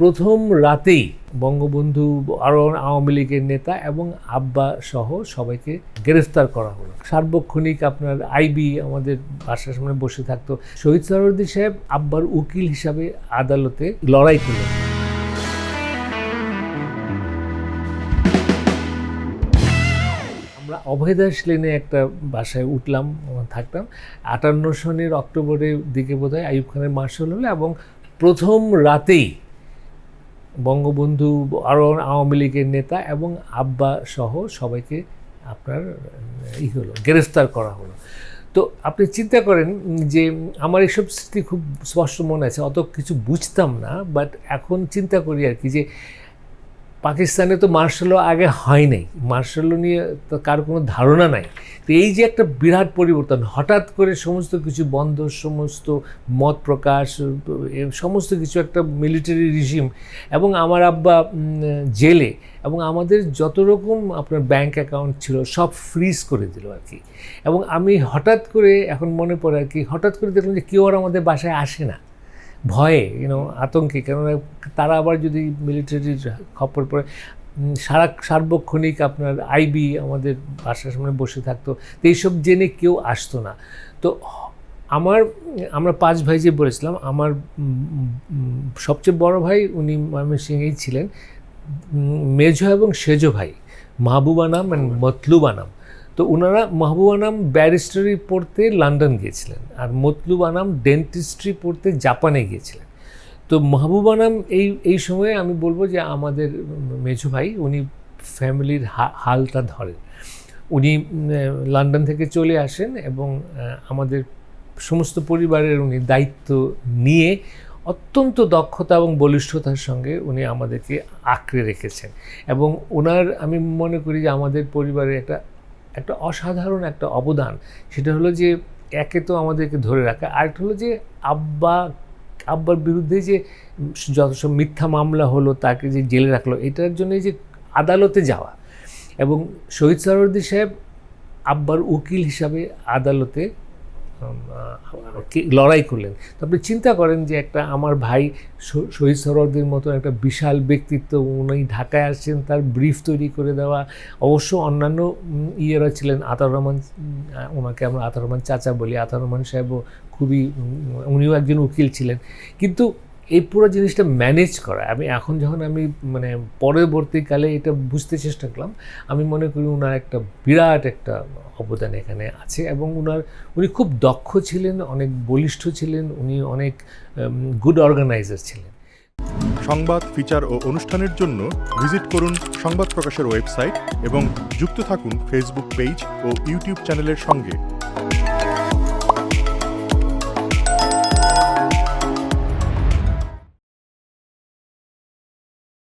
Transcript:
প্রথম রাতেই বঙ্গবন্ধু আরও আওয়ামী লীগের নেতা এবং আব্বা সহ সবাইকে গ্রেফতার করা হলো। সার্বক্ষণিক আপনার আইবি আমাদের বাসার সামনে বসে থাকতো। শহীদ সরোদ্দি সাহেব আব্বার উকিল হিসাবে আদালতে লড়াই করলেন। আমরা অভয়দাস লেনে একটা বাসায় উঠলাম, থাকতাম। আটান্ন সনের অক্টোবরের দিকে বোধহয় আইয়ুব খানের মার্শাল হলো এবং প্রথম রাতেই বঙ্গবন্ধু আরও আওয়ামী লীগের নেতা এবং আব্বা সহ সবাইকে আপনার, ই হলো, গ্রেফতার করা হলো। তো আপনি চিন্তা করেন যে আমার এসব স্মৃতি খুব স্পষ্ট মনে আছে, অত কিছু বুঝতাম না বাট এখন চিন্তা করি আর কি যে পাকিস্তানে তো মার্শালও আগে হয় নাই। মার্শালও নিয়ে তো কার কোনো ধারণা নাই। তো এই যে একটা বিরাট পরিবর্তন, হঠাৎ করে সমস্ত কিছু বন্ধ, সমস্ত মত প্রকাশ সমস্ত কিছু একটা মিলিটারি রিজিম এবং আমার আব্বা জেলে এবং আমাদের যত রকম আপনার ব্যাংক অ্যাকাউন্ট ছিল সব ফ্রিজ করে দিল আর কি। এবং আমি হঠাৎ করে এখন মনে পড়ে আর কি, হঠাৎ করে দেখলাম যে কেউ আর আমাদের বাসায় আসে না। ভয়ে ইউনো আতঙ্কে। কেননা তারা আবার যদি মিলিটারির খপ্পর পড়ে সারা, সার্বক্ষণিক আপনার আইবি আমাদের বাসার সামনে বসে থাকতো। তো এইসব জেনে কেউ আসতো না। তো আমার, আমরা পাঁচ ভাই যে বলেছিলাম, আমার সবচেয়ে বড় ভাই উনি ময়মনসিংহেই ছিলেন। মেজো এবং সেজো ভাই। মাহবুবা নাম অ্যান্ড মতলুবা নাম। তো ওনারা মাহবুবা নাম ব্যারিস্টারি পড়তে লন্ডন গিয়েছিলেন আর মতলুবা নাম ডেন্টিস্ট্রি পড়তে জাপানে গিয়েছিলেন। তো মাহবুবা নাম এই এই সময়ে আমি বলব যে আমাদের মেজো ভাই, উনি ফ্যামিলির হালটা ধরেন। উনি লন্ডন থেকে চলে আসেন এবং আমাদের সমস্ত পরিবারের উনি দায়িত্ব নিয়ে অত্যন্ত দক্ষতা এবং বলিষ্ঠতার সঙ্গে উনি আমাদেরকে আঁকড়ে রেখেছেন। এবং ওনার আমি মনে করি যে আমাদের পরিবারের একটা একটা অসাধারণ একটা অবদান। সেটা হলো যে একে তো আমাদেরকে ধরে রাখা। আরেকটা হলো যে আব্বা, আব্বার বিরুদ্ধে যে যত সব মিথ্যা মামলা হলো, তাকে যে জেলে রাখল, এটার জন্য যে আদালতে যাওয়া। এবং শহীদ সরোদ্দি সাহেব আব্বার উকিল হিসাবে আদালতে লড়াই করলেন। আপনি চিন্তা করেন যে একটা আমার ভাই শহীদ সরদের মতো একটা বিশাল ব্যক্তিত্ব উনি ঢাকায় আসছেন তার ব্রিফ তৈরি করে দেওয়া। অবশ্য অন্যান্য ইয়েরা ছিলেন আতার রহমান ওনাকে আমরা আতার রহমান চাচা বলি। আতার রহমান সাহেবও খুবই উনিও একজন উকিল ছিলেন। কিন্তু এই পুরো জিনিসটা ম্যানেজ করা। আমি এখন যখন আমি মানে পরবর্তীকালে এটা বুঝতে চেষ্টা করলাম, আমি মনে করি ওনার একটা বিরাট একটা অবদান এখানে আছে এবং ওনার উনি খুব দক্ষ ছিলেন, অনেক বলিষ্ঠ ছিলেন, উনি অনেক গুড অর্গানাইজার ছিলেন। সংবাদ ফিচার ও অনুষ্ঠানের জন্য ভিজিট করুন সংবাদ প্রকাশের ওয়েবসাইট এবং যুক্ত থাকুন ফেসবুক পেজ ও ইউটিউব চ্যানেলের সঙ্গে।